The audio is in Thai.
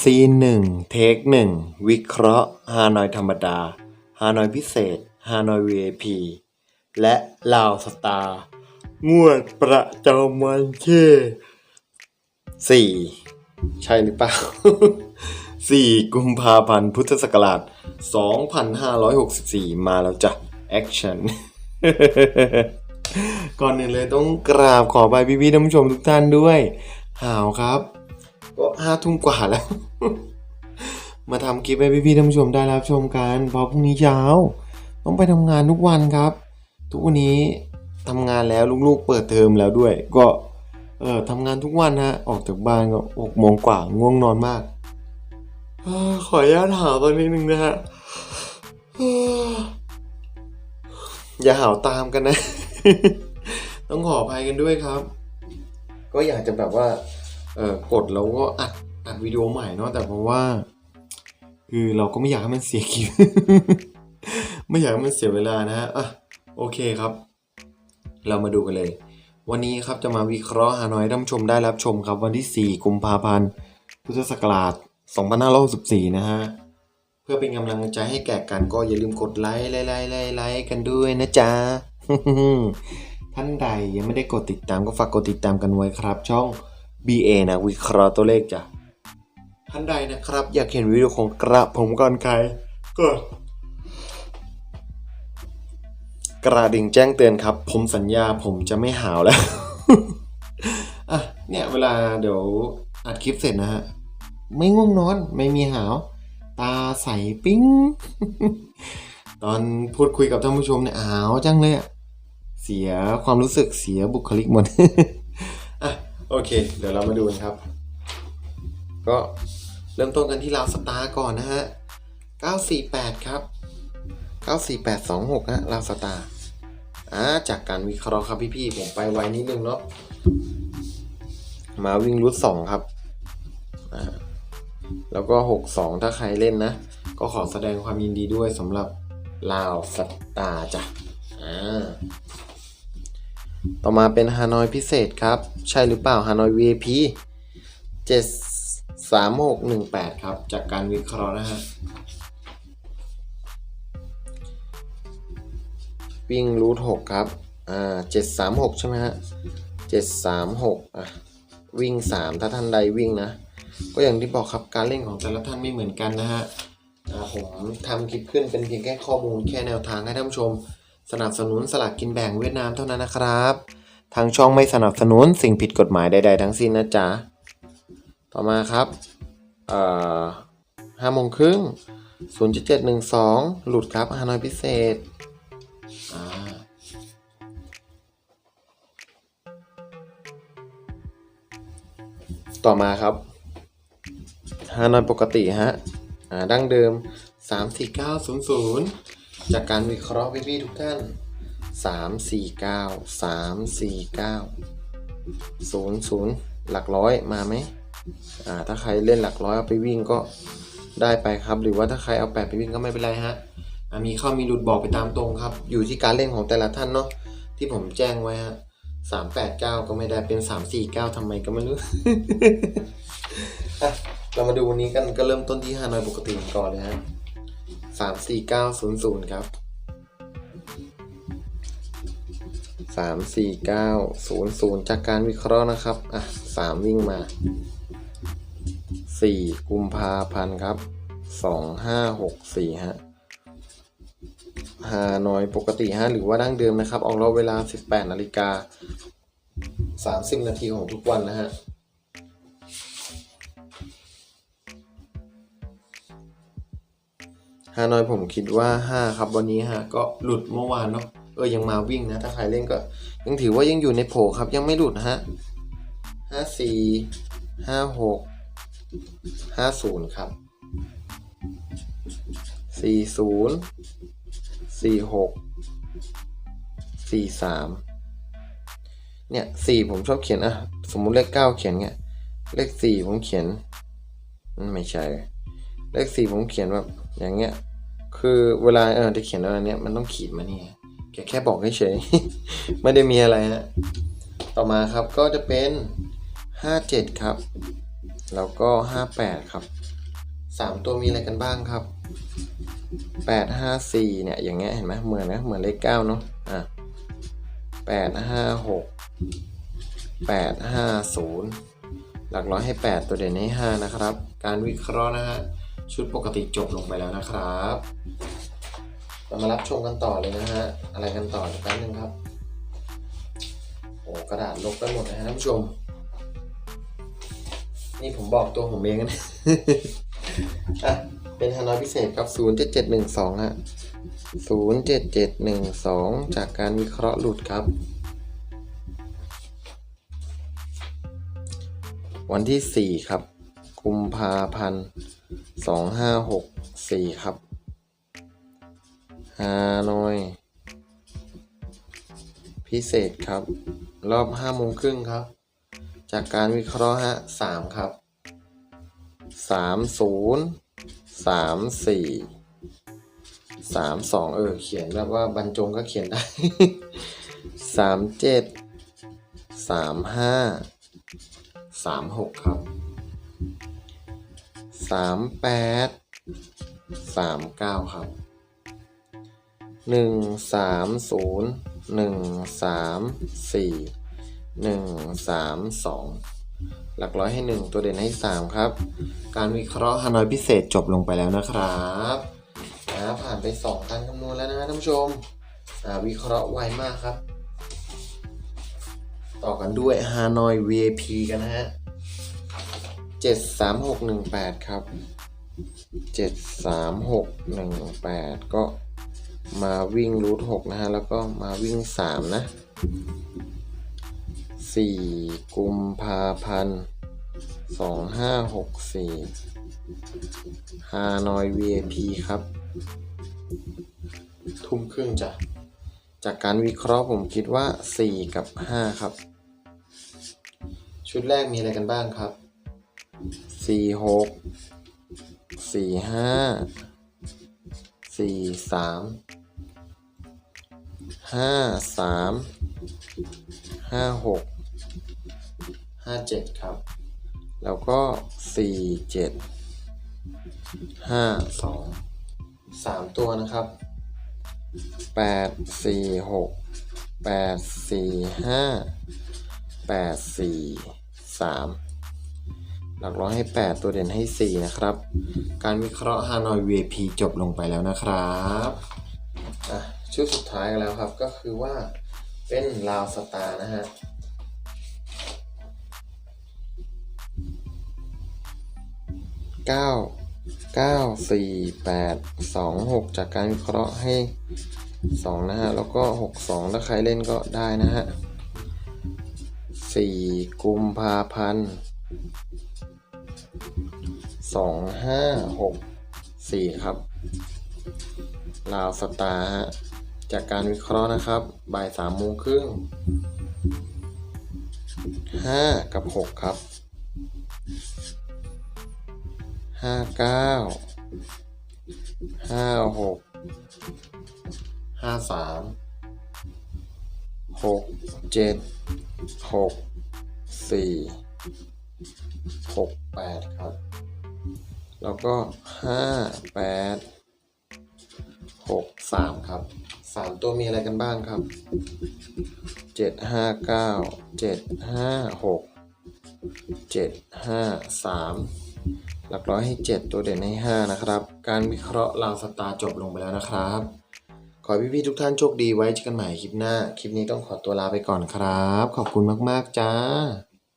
ซีนหนึ่งเทคหนึ่งวิเคราะห์ฮานอยธรรมดา ฮานอยพิเศษ ฮานอย VIP และลาวสตาร์งวดประจำวันที่สี่ใช่หรือเปล่า สี่กุมภาพันธ์พุทธศักราช 2564 มาแล้วจ้ะ แอคชั่น ก่อนอื่นเลยต้องกราบขอไปพี่ๆท่านผู้ชมทุกท่านด้วย หาวครับ ก็ห้าทุ่มกว่าแล้ว มาทำคลิปให้พี่ๆท่านผู้ชมได้รับชมกันเพราะพรุ่งนี้เช้า ต้องไปทำงานทุกวันครับ ทุกวันนี้ทำงานแล้วลูกๆ เปิดเทอมแล้วด้วย ก็เออทำงานทุกวันฮะออกจากบ้านก็หกโมงกว่าง่วงนอนมากออขออนุญาตหาวตอนนี้หนึ่งนะฮะอย่าหาวตามกันนะ ต้องขออภัยกันด้วยครับ ก็อยากจะแบบว่า กดแล้วก็อัดอัดวิดีโอใหม่เนาะแต่เพราะว่า คือเราก็ไม่อยากให้มันเสียคลิปไม่อยากให้มันเสียเวลานะฮะอะโอเคครับ เรามาดูกันเลย วันนี้ครับจะมาวิเคราะห์ฮานอยท่านผู้ชมได้รับชมครับ วันที่ 4 กุมภาพันธ์ พุทธศักราช 2564 นะฮะ เพื่อเป็นกำลังใจให้แก่กันก็อย่าลืมกดไลค์ไลค์ไลค์ไลค์กันด้วยนะจ๊ะท่านใดยังไม่ได้กดติดตามก็ฝากกดติดตามกันไว้ครับช่อง BA นะวิเคราะห์ตัวเลขจ้ะท่านใดนะครับ อยากเห็นวิดีโอของกระผมก่อนใครก็กระดิ่งแจ้งเตือนครับ ผมสัญญาผมจะไม่หาวแล้วอะเนี่ยเวลาเดี๋ยวอัดคลิปเสร็จนะฮะ ไม่ง่วงนอน ไม่มีหาว ตาใสปิ้ง ตอนพูดคุยกับท่านผู้ชมเนี่ยอ้าวจังเลยอะเสียความรู้สึกเสียบุคลิกหมด โอเค เดี๋ยวเรามาดูกันครับ ก็เริ่มต้นกันที่ลาวสตาร์ก่อนนะฮะ 948 ครับ 94826ฮะลาวสตาร์อ่าจากการวิเคราะห์ครับพี่ๆผมไปไวนิดนึงเนาะมาวิ่งรุด2ครับอ่าแล้วก็ 62 ถ้าใครเล่นนะ ก็ขอแสดงความยินดีด้วยสำหรับลาวสตาร์จ้ะอ่า ต่อมาเป็นฮานอยพิเศษครับ ใช่หรือเปล่าฮานอย VIP 73618 ครับ จากการวิเคราะห์นะฮะ วิ่งรูท6ครับ อ่า736ใช่ไหมฮะ736อะ วิ่ง3ถ้าท่านใดวิ่งนะ ก็อย่างที่บอกครับการเล่นของแต่ละท่านไม่เหมือนกันนะฮะผมทำคลิปขึ้นเป็นเพียงแค่ข้อมูลแค่แนวทางให้ท่านผู้ชม สนับสนุนสลากกินแบ่งเวียดนามเท่านั้นนะครับ ทางช่องไม่สนับสนุนสิ่งผิดกฎหมายใด ๆ ทั้งสิ้นนะจ๊ะ ต่อมาครับเอ่อห้าโมงครึ่งศูนย์เจ็ดหนึ่งสองหลุดครับฮานอยพิเศษอ่าต่อมาครับฮานอยปกติฮะดั้งเดิม 34900 จากการวิเคราะห์พี่ๆทุกท่าน 349 349 00 หลักร้อยมาไหมอ่าถ้าใครเล่นหลักร้อยเอาไปวิ่งก็ได้ไปครับ หรือว่าถ้าใครเอาแปดไปวิ่งก็ไม่เป็นไรฮะมีข้ามีหลุดบอกไปตามตรงครับ อยู่ที่การเล่นของแต่ละท่านเนาะที่ผมแจ้งไว้ฮะ389ก็ไม่ได้เป็น349ทำไมก็ไม่รู้เรามาดูวันนี้กันก็เริ่มต้นที่ฮานอยปกติก่อนเลยฮะ สามสี่เก้าศูนย์ศูนย์ครับสามสี่เก้าศูนย์ศูนย์จากการวิเคราะห์นะครับ อะสามวิ่งมาสี่กุมภาพันธ์ครับสองห้าหกสี่ฮะฮานอยปกติฮะหรือว่าดั้งเดิมนะครับ ออกรอบเวลาสิบแปดนาฬิกาสามสิบนาทีของทุกวันนะฮะ ฮานอยผมคิดว่า 5 ครับ วันนี้ฮะก็หลุดเมื่อวานเนาะเออยังมาวิ่งนะ ถ้าใครเล่นก็ ยังถือว่ายังอยู่ในโผครับยังไม่หลุดฮะห้าสี่ห้าหกห้าศูนย์ครับสี่ศูนย์สี่หกสี่สามเนี่ยสี่ผมชอบเขียนอะสมมุติเลขเก้าเขียนเงี้ยเลขสี่ผมเขียนไม่ใช่ เลขสี่ผมเขียนแบบ อย่างเงี้ย คือเวลาเออจะเขียนอะไรเนี้ยมันต้องขีดมาเนี่ยแกแค่บอกเฉยๆไม่ได้มีอะไรฮะต่อมาครับก็จะเป็นห้าเจ็ดครับ แล้วก็ห้าแปดครับสามตัวมีอะไรกันบ้างครับแปดห้าสี่เนี่ย อย่างเงี้ยเห็นไหมเหมือนนะเหมือนเลขเก้าเนาะอะแปดห้าหกแปดห้าศูนย์หลักร้อยให้แปดตัวเด่นให้ห้านะครับ การวิเคราะห์นะฮะ ชุดปกติจบลงไปแล้วนะครับ เรามารับชมกันต่อเลยนะฮะ อะไรกันต่ออีกแป๊บนึงครับ โอ้กระดาษลบไปหมดนะฮะท่านผู้ชม นี่ผมบอกตัวผมเองนะอะเป็นฮานอยพิเศษครับ 07712 ฮะ 07712 จากการวิเคราะห์หลุดครับ วันที่ 4 ครับ กุมภาพันธ์ 2564ครับฮานอย พิเศษครับ รอบห้าโมงครึ่งครับ จากการวิเคราะห์ฮะสามครับสามศูนย์สามสี่สามสองเออ เขียนแบบว่าบรรจงก็เขียนได้สามเจ็ดสามห้าสามหกครับ สามแปดสามเก้าครับหนึ่งสามศูนย์หนึ่งสามสี่หนึ่งสามสองหลักร้อยให้หนึ่งตัวเด่นให้สามครับ การวิเคราะห์ฮานอยพิเศษจบลงไปแล้วนะครับนะผ่านไปสองการคำนวณแล้วนะท่านผู้ชมวิเคราะห์ไวมากครับ ต่อกันด้วยฮานอย VIP กันนะฮะ เจ็ดสามหกหนึ่งแปดครับเจ็ดสามหกหนึ่งแปดก็มาวิ่งรูทหกนะฮะ แล้วก็มาวิ่งสามนะสี่กุมภาพันธ์สองห้าหกสี่ฮานอย VIP ครับ ทุ่มครึ่งจ้ะ จากการวิเคราะห์ผมคิดว่า 4 กับ 5 ครับ ชุดแรกมีอะไรกันบ้างครับ 4 6 4 5 4 3ห้าสี่สามห้าสามห้าหกห้าเจ็ดครับ แล้วก็สี่เจ็ดห้าสองสามตัวนะครับแปดสี่หกแปดสี่ห้าแปดสี่สาม ลักร้อยให้แปดตัวเด่นให้สี่นะครับ การวิเคราะห์ฮานอย VIP จบลงไปแล้วนะครับอะชุดสุดท้ายกันแล้วครับก็คือว่าเป็นลาวสตาร์นะฮะเก้าเก้าสี่แปดสองหกจากการวิเคราะห์ให้สองนะฮะ แล้วก็หกสองถ้าใครเล่นก็ได้นะฮะสี่กุมภาพันธ์ สองห้าหกสี่ครับลาวสตาร์ฮะจากการวิเคราะห์นะครับ บ่ายสามโมงครึ่งห้ากับหกครับห้าเก้าห้าหกห้าสามหกเจ็ดหกสี่หกแปดครับ แล้วก็ห้าแปดหกสามครับสามตัวมีอะไรกันบ้างครับเจ็ดห้าเก้าเจ็ดห้าหกเจ็ดห้าสามหลักร้อยให้เจ็ดตัวเด่นให้ห้านะครับ การวิเคราะห์ลาวสตาร์จบลงไปแล้วนะครับ ขอพี่ๆทุกท่านโชคดีไว้เจอกันใหม่คลิปหน้า คลิปนี้ต้องขอตัวลาไปก่อนครับ ขอบคุณมากๆจ้า